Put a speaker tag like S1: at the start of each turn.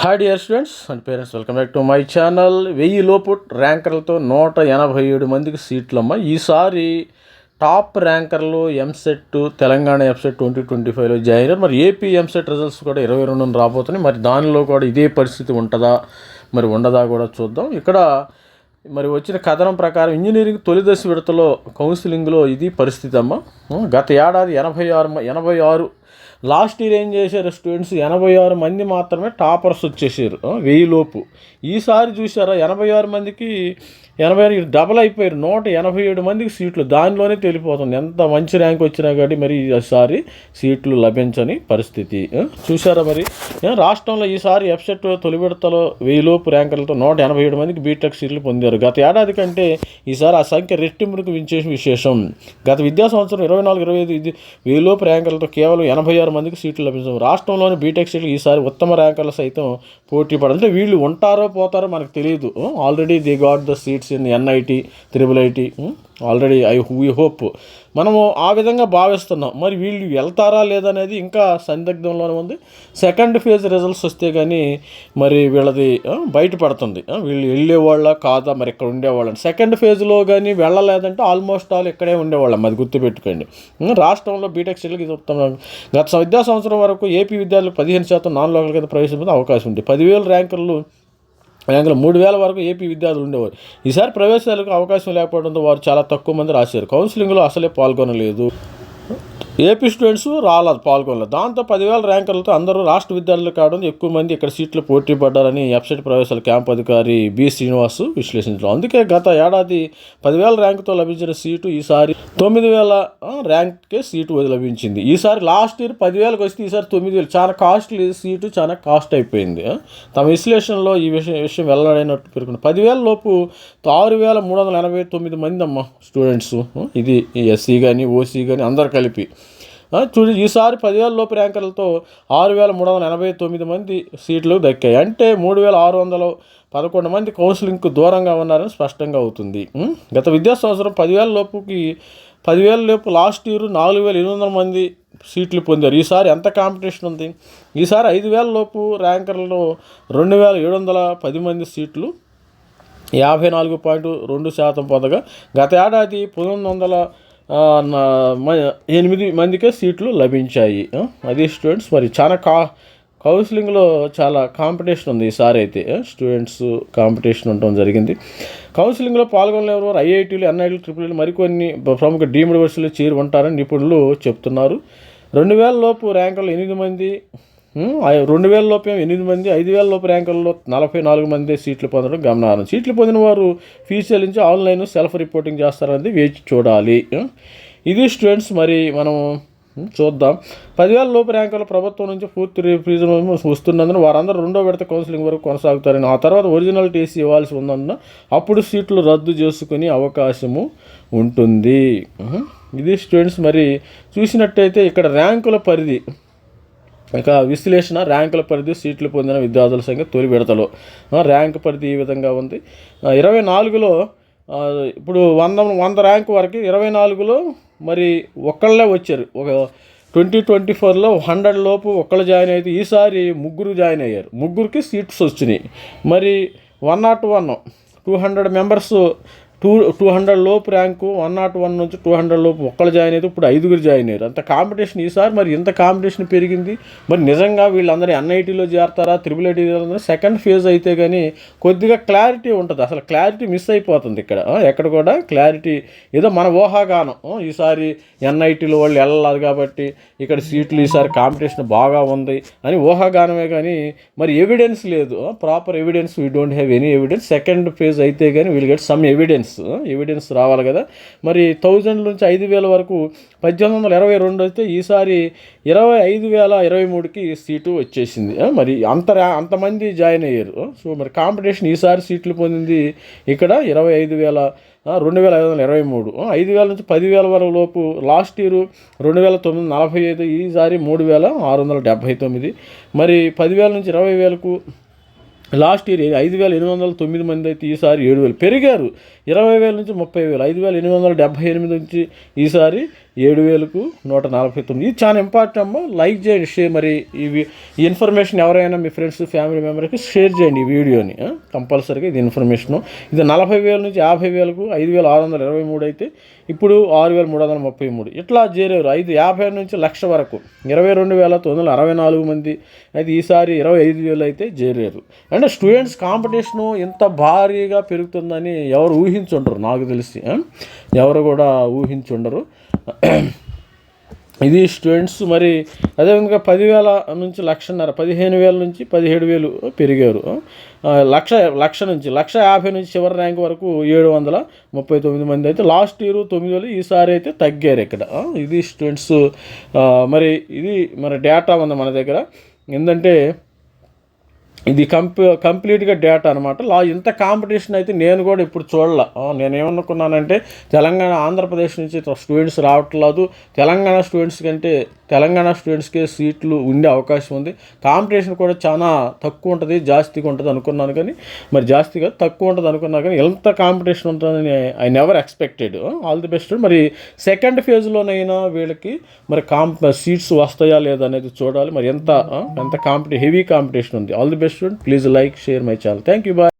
S1: Hi dear students and parents welcome back to my channel వెయ్యి లోపు ర్యాంకర్లతో నూట ఎనభై ఏడు మందికి సీట్లమ్మ. ఈసారి top ర్యాంకర్లు EAMCET Telangana EAMCET twenty twenty ఫైవ్లో జాయిన్ అయ్యారు. మరి ఏపీ ఎంసెట్ రిజల్ట్స్ కూడా ఇరవై రెండున రాబోతున్నాయి. మరి దానిలో కూడా ఇదే పరిస్థితి ఉంటుందా? మరి ఉండదా కూడా చూద్దాం. ఇక్కడ మరి వచ్చిన కథనం ప్రకారం ఇంజనీరింగ్ తొలిదశ విడతలో కౌన్సిలింగ్లో ఇది పరిస్థితి అమ్మ గత ఏడాది ఎనభై ఆరు ఎనభై ఆరు లాస్ట్ ఇయర్ ఏం చేశారు స్టూడెంట్స్? ఎనభై ఆరు మంది మాత్రమే టాపర్స్ వచ్చేసారు. వెయ్యిలోపు వెయ్యి లోపు. ఈసారి చూసారా ఎనభై ఆరు మందికి ఎనభై ఆరు డబల్ అయిపోయారు. నూట ఎనభై ఏడు మందికి సీట్లు. దానిలోనే తెలిపోతుంది. ఎంత మంచి ర్యాంక్ వచ్చినా కానీ మరి ఈసారి సీట్లు లభించని పరిస్థితి. చూసారా మరి? రాష్ట్రంలో ఈసారి ఎఫ్సెట్ తొలి విడతలో వెయ్యిలోపు ర్యాంకర్లతో నూట ఎనభై ఏడు మందికి బీటెక్ సీట్లు పొందారు. గత ఏడాది కంటే ఈసారి ఆ సంఖ్య రెట్టింపుకు వించేసిన విశేషం. గత విద్యా సంవత్సరం ఇరవై నాలుగు ఇరవై ఐదు వెయ్యిలోపు వెయ్యి ర్యాంకర్లతో కేవలం ఎనభై ఎనభై ఆరు మందికి సీట్లు లభించాం రాష్ట్రంలోని బీటెక్ సీట్లు ఈసారి ఉత్తమ ర్యాంకర్లు సైతం పోటీ పడాలి. అంటే వీళ్ళు ఉంటారో పోతారో మనకు తెలియదు already the got the seats in NIT triple IT already I we hope మనము ఆ విధంగా భావిస్తున్నాం. మరి వీళ్ళు వెళ్తారా లేదనేది ఇంకా సందిగ్ధంలోనే ఉంది. సెకండ్ ఫేజ్ రిజల్ట్స్ వస్తే కానీ మరి వీళ్ళది బయటపడుతుంది. వీళ్ళు వెళ్ళేవాళ్ళ కాదా మరి ఇక్కడ ఉండేవాళ్ళని. సెకండ్ ఫేజ్లో కానీ వెళ్ళలేదంటే ఆల్మోస్ట్ ఆల్ ఇక్కడే ఉండేవాళ్ళం. అది గుర్తుపెట్టుకోండి. రాష్ట్రంలో బీటెక్ సీట్లకి ఇది గత విద్యా సంవత్సరం వరకు ఏపీ విద్యార్థులు పదిహేను శాతం నాన్ లోకల్ కింద ప్రవేశించే అవకాశం ఉంది. పదివేల ర్యాంకర్లు ర్యాంకులు మూడు వేల వరకు ఏపీ విద్యార్థులు ఉండేవారు. ఈసారి ప్రవేశాలకు అవకాశం లేకపోవడంతో వారు చాలా తక్కువ మంది రాశారు. కౌన్సిలింగ్లో అసలే పాల్గొనలేదు. ఏపీ స్టూడెంట్స్ రాలేదు పాల్గొనలేదు. దాంతో పదివేల ర్యాంకర్లతో అందరూ రాష్ట్ర విద్యార్థులు కావడం ఎక్కువ మంది ఇక్కడ సీట్లు పోటీ పడ్డారని వెబ్సైట్ ప్రవేశాల క్యాంప్ అధికారి బి శ్రీనివాస్ విశ్లేషించారు అందుకే గత ఏడాది పదివేల ర్యాంకుతో లభించిన సీటు ఈసారి తొమ్మిది వేల ర్యాంక్కే సీటు లభించింది. ఈసారి లాస్ట్ ఇయర్ పదివేలకు వస్తే ఈసారి తొమ్మిది వేలు. చాలా కాస్ట్లీ సీటు చాలా కాస్ట్ అయిపోయింది. తమ విశ్లేషణలో ఈ విషయం విషయం వెల్లడైనట్టు పేర్కొంది. పదివేల లోపు ఆరు వేల మూడు వందల ఎనభై తొమ్మిది మంది అమ్మ స్టూడెంట్స్. ఇది ఎస్సీ కానీ ఓసీ కానీ అందరు కలిపి చూడు ఈసారి పదివేల లోపు ర్యాంకర్లతో ఆరు వేల మూడు వందల ఎనభై తొమ్మిది మంది సీట్లు దక్కాయి. అంటే మూడు వేల ఆరు వందల పదకొండు మంది కౌన్సిలింగ్కు దూరంగా ఉన్నారని స్పష్టంగా అవుతుంది. గత విద్యా సంవత్సరం పదివేల లోపుకి పదివేల లోపు లాస్ట్ ఇయర్ నాలుగు వేల ఎనిమిది వందల మంది సీట్లు పొందారు. ఈసారి ఎంత కాంపిటీషన్ ఉంది? ఈసారి ఐదు వేల లోపు ర్యాంకర్లలో రెండు వేల ఏడు వందల పది మంది సీట్లు యాభై నాలుగు పాయింట్ రెండు శాతం పొందగా గత ఏడాది పంతొమ్మిది వందల ఎనిమిది మందికే సీట్లు లభించాయి. అదే అది స్టూడెంట్స్ మరి చాలా కా కౌన్సిలింగ్లో చాలా కాంపిటీషన్ ఉంది ఈసారి అయితే. స్టూడెంట్స్ కాంపిటీషన్ ఉండడం జరిగింది. కౌన్సిలింగ్లో పాల్గొనే వారు ఐఐటీలు ఎన్ఐటీలు ట్రిపుల్ మరికొన్ని ప్రముఖ డీమ్డ్ యూనివర్సిటీలు చేరి ఉంటారని నిపుణులు చెప్తున్నారు. రెండు వేల లోపు ర్యాంకులు ఎనిమిది మంది రెండు వేల లోపు ఎనిమిది మంది ఐదు వేల లోపు ర్యాంకుల్లో నలభై నాలుగు మంది సీట్లు పొందడం గమనార్హం. సీట్లు పొందిన వారు ఫీజు చెల్లించి ఆన్లైన్ సెల్ఫ్ రిపోర్టింగ్ చేస్తారనేది వేచి చూడాలి. ఇది స్టూడెంట్స్ మరి మనం చూద్దాం. పదివేల లోపు ర్యాంకుల ప్రభుత్వం నుంచి పూర్తి ఫీజు వస్తున్నందున వారందరూ రెండో విడత కౌన్సిలింగ్ వరకు కొనసాగుతారని ఆ తర్వాత ఒరిజినల్ టీసీ ఇవ్వాల్సి ఉన్నందున అప్పుడు సీట్లు రద్దు చేసుకునే అవకాశము ఉంటుంది. ఇది స్టూడెంట్స్ మరి చూసినట్టయితే ఇక్కడ ర్యాంకుల పరిధి ఇక విశ్లేషణ ర్యాంకుల పరిధి సీట్లు పొందిన విద్యార్థుల సంఖ్య తొలి విడతలో. ర్యాంక్ పరిధి ఈ విధంగా ఉంది. ఇరవై నాలుగులో ఇప్పుడు వంద వంద ర్యాంక్ వరకు ఇరవై నాలుగులో మరి ఒక్కళ్ళే వచ్చారు. ఒక ట్వంటీ ట్వంటీ ఫోర్లో హండ్రెడ్ లోపు ఒక్కళ్ళు జాయిన్ అయితే ఈసారి ముగ్గురు జాయిన్ అయ్యారు. ముగ్గురికి సీట్స్ వచ్చినాయి. మరి one not one two hundred members two two hundred లోపు ర్యాంకు వన్ నాట్ వన్ నుంచి టూ హండ్రెడ్ లోపు ఒక్కళ్ళు జాయిన్ అయితే ఇప్పుడు ఐదుగురు జాయిన్ అయ్యారు. అంత కాంపిటీషన్ ఈసారి మరి ఇంత కాంపిటీషన్ పెరిగింది. మరి నిజంగా వీళ్ళందరూ ఎన్ఐటీలో చేరతారా త్రిబుల్ ఐటీ సెకండ్ ఫేజ్ అయితే కానీ కొద్దిగా క్లారిటీ ఉంటుంది. అసలు క్లారిటీ మిస్ అయిపోతుంది ఇక్కడ. ఎక్కడ కూడా క్లారిటీ ఏదో మన ఊహాగానం. ఈసారి ఎన్ఐటీలో వాళ్ళు వెళ్ళాలి కాబట్టి ఇక్కడ సీట్లు ఈసారి కాంపిటీషన్ బాగా ఉంది అని ఊహాగానమే కానీ మరి ఎవిడెన్స్ లేదు. Proper evidence we don't have any evidence second phase అయితే కానీ will get some evidence evidence రావాలి కదా. మరి థౌజండ్ నుంచి ఐదు వేల వరకు పద్దెనిమిది వందల ఇరవై రెండు అయితే ఈసారి ఇరవై ఐదు వేల ఇరవై మూడుకి సీటు వచ్చేసింది. మరి అంత రా- అంతమంది జాయిన్ అయ్యారు. సో మరి కాంపిటీషన్ ఈసారి సీట్లు పొందింది ఇక్కడ ఇరవై ఐదు వేల రెండు వేల ఐదు వందల ఇరవై మూడు. ఐదు వేల నుంచి పదివేల వరకు లోపు లాస్ట్ ఇయర్ రెండు వేల తొమ్మిది నలభై ఐదు ఈసారి మూడు వేల ఆరు వందల డెబ్భై తొమ్మిది. మరి పదివేల నుంచి ఇరవై వేలకు లాస్ట్ ఇయర్ ఐదు వేల ఎనిమిది వందల తొమ్మిది మంది అయితే ఈసారి ఏడు వేలు. పెరిగారు. ఇరవై వేల నుంచి ముప్పై వేలు. ఐదు వేల ఎనిమిది వందల డెబ్భై ఎనిమిది నుంచి ఈసారి ఏడు వేలకు నూట నలభై తొమ్మిది. ఇది చాలా ఇంపార్టెంట్ అమ్మ. లైక్ చేయండి షేర్ మరి ఇవి ఈ ఇన్ఫర్మేషన్ ఎవరైనా మీ ఫ్రెండ్స్ ఫ్యామిలీ మెంబర్కి షేర్ చేయండి ఈ వీడియోని. కంపల్సరీగా ఇది ఇన్ఫర్మేషను ఇది నలభై వేల నుంచి యాభై వేలకు ఐదు వేల ఆరు వందల ఇరవై మూడు అయితే ఇప్పుడు ఆరు వేల మూడు వందల ముప్పై మూడు. ఇట్లా చేరారు? ఐదు యాభై నుంచి లక్ష వరకు. ఇరవై రెండు వేల తొమ్మిది వందల అరవై నాలుగు మంది అయితే ఈసారి ఇరవై ఐదు వేలు అయితే చేరారు. అంటే స్టూడెంట్స్ కాంపిటీషను ఇంత భారీగా పెరుగుతుందని ఎవరు ఊహించుండరు నాకు తెలిసి. ఎవరు కూడా ఊహించుండరు. ఇది స్టూడెంట్స్ మరి అదేవిధంగా పదివేల నుంచి లక్షన్నర పదిహేను వేల నుంచి పదిహేడు వేలు పెరిగారు. లక్ష లక్ష నుంచి లక్ష యాభై నుంచి చివరి ర్యాంక్ వరకు ఏడు వందల ముప్పై తొమ్మిది మంది అయితే లాస్ట్ ఇయర్ తొమ్మిది వేలు ఈసారి అయితే తగ్గారు ఇక్కడ. ఇది స్టూడెంట్స్ మరి ఇది మరి డేటా ఉంది మన దగ్గర. ఏంటంటే ఇది కంప్ కంప్లీట్గా డేటా అనమాట లా ఇంత కాంపిటీషన్ అయితే నేను కూడా ఇప్పుడు చూడాల. నేను ఏమనుకున్నానంటే తెలంగాణ ఆంధ్రప్రదేశ్ నుంచి స్టూడెంట్స్ రావట్లేదు. తెలంగాణ స్టూడెంట్స్ కంటే తెలంగాణ స్టూడెంట్స్కే సీట్లు ఉండే అవకాశం ఉంది. కాంపిటీషన్ కూడా చాలా తక్కువ ఉంటుంది జాస్తిగా ఉంటుంది అనుకున్నాను కానీ మరి జాస్తిగా తక్కువ ఉంటుంది అనుకున్నాను కానీ ఎంత కాంపిటీషన్ ఉంటుందని I never expected all the best మరి సెకండ్ ఫేజ్లోనైనా వీళ్ళకి మరి కాంప్ సీట్స్ వస్తాయా లేదా అనేది చూడాలి. మరి ఎంత ఎంత కాంపిటీ హెవీ కాంపిటీషన్ ఉంది. All the best please like share my channel thank you bye